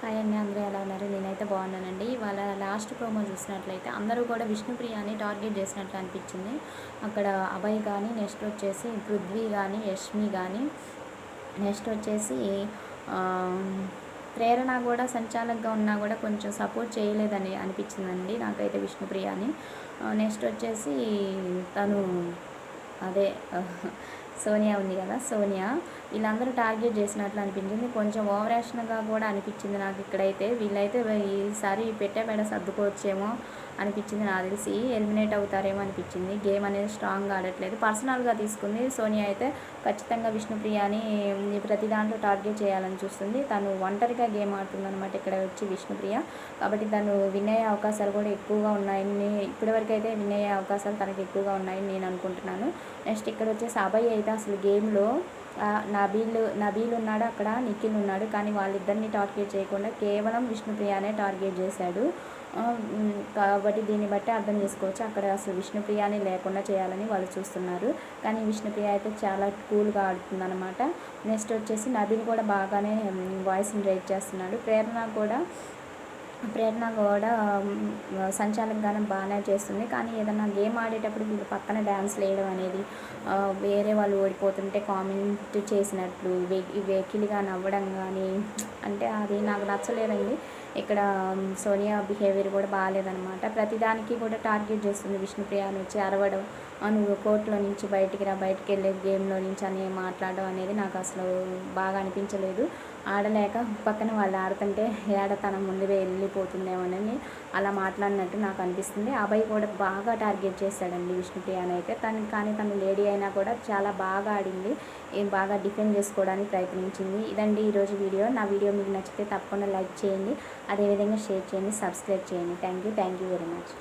Hi అండి అందరూ ఎలా ఉన్నారు? నేనైతే బాగున్నానండి. వాళ్ళ లాస్ట్ ప్రోమో చూసినట్లయితే అందరూ కూడా విష్ణుప్రియని టార్గెట్ చేసినట్లు అనిపించింది. అక్కడ అభయ్ కానీ నెక్స్ట్ వచ్చేసి పృథ్వీ కానీ యష్మి కానీ నెక్స్ట్ వచ్చేసి ప్రేరణ కూడా సంచాలకంగా ఉన్నా కూడా కొంచెం సపోర్ట్ చేయలేదని అనిపించిందండి నాకైతే విష్ణుప్రియాని. నెక్స్ట్ వచ్చేసి తను అదే సోనియా ఉంది కదా సోనియా. వీళ్ళందరూ టార్గెట్ చేసినట్లు అనిపించింది. కొంచెం ఓవర్ యాక్షన్గా కూడా అనిపించింది నాకు ఇక్కడైతే. వీళ్ళైతే ఈసారి పెట్టే మేడ సర్దుకోవచ్చేమో అనిపించింది నాకు తెలిసి. ఎలిమినేట్ అవుతారేమో అనిపించింది. గేమ్ అనేది స్ట్రాంగ్గా ఆడట్లేదు. పర్సనల్గా తీసుకుంది సోనియా అయితే. ఖచ్చితంగా విష్ణుప్రియని ప్రతి దాంట్లో టార్గెట్ చేయాలని చూస్తుంది. తను ఒంటరిగా గేమ్ ఆడుతుందన్నమాట ఇక్కడ వచ్చి విష్ణుప్రియ. కాబట్టి తను విన్ అయ్యే అవకాశాలు కూడా ఎక్కువగా ఉన్నాయని ఇప్పటివరకు అయితే విన్ అయ్యే అవకాశాలు తనకి ఎక్కువగా ఉన్నాయని నేను అనుకుంటున్నాను. నెక్స్ట్ ఇక్కడ వచ్చేసి అభయ్ అయితే అసలు గేమ్లో నబీల్ నబీల్ ఉన్నాడు అక్కడ నిఖిల్ ఉన్నాడు కానీ వాళ్ళిద్దరిని టార్గెట్ చేయకుండా కేవలం విష్ణుప్రియనే టార్గెట్ చేశాడు. కాబట్టి దీన్ని బట్టి అర్థం చేసుకోవచ్చు. అక్కడ అసలు విష్ణుప్రియాని లేకుండా చేయాలని వాళ్ళు చూస్తున్నారు. కానీ విష్ణుప్రియ అయితే చాలా కూల్గా ఆడుతుందన్నమాట. నెక్స్ట్ వచ్చేసి నబీల్ కూడా బాగానే వాయిస్ని రేట్ చేస్తున్నాడు. ప్రేరణ కూడా ప్రేరణ కూడా సంచాలక గానం బాగానే చేస్తుంది. కానీ ఏదన్నా గేమ్ ఆడేటప్పుడు వీళ్ళు పక్కన డ్యాన్స్ వేయడం అనేది వేరే వాళ్ళు ఓడిపోతుంటే కామెంట్ చేసినట్లు వెకిలిగా నవ్వడం కానీ అంటే అది నాకు నచ్చలేదండి. ఇక్కడ సోనియా బిహేవియర్ కూడా బాగాలేదనమాట ప్రతిదానికి కూడా టార్గెట్ చేస్తుంది విష్ణుప్రియాని వచ్చి అరవడం నువ్వు కోర్టులో నుంచి బయటికి రా బయటికి వెళ్ళే గేమ్లో నుంచి అని మాట్లాడడం అనేది నాకు అసలు బాగా అనిపించలేదు. ఆడలేక పక్కన వాళ్ళు ఆడుతుంటే ఏడతనం ముందు వెళ్ళి వెళ్ళిపోతుందేమోనని అలా మాట్లాడినట్టు నాకు అనిపిస్తుంది. అబ్బాయి కూడా బాగా టార్గెట్ చేశాడండి విష్ణుప్రియాని అయితే. తను కానీ తను లేడీ అయినా కూడా చాలా బాగా ఆడింది. ఏం బాగా డిఫెండ్ చేసుకోవడానికి ప్రయత్నించింది. ఇదండి ఈరోజు వీడియో. నా వీడియో మీకు నచ్చితే తప్పకుండా లైక్ చేయండి. అదేవిధంగా షేర్ చేయండి సబ్స్క్రైబ్ చేయండి. Thank you. Thank you very much.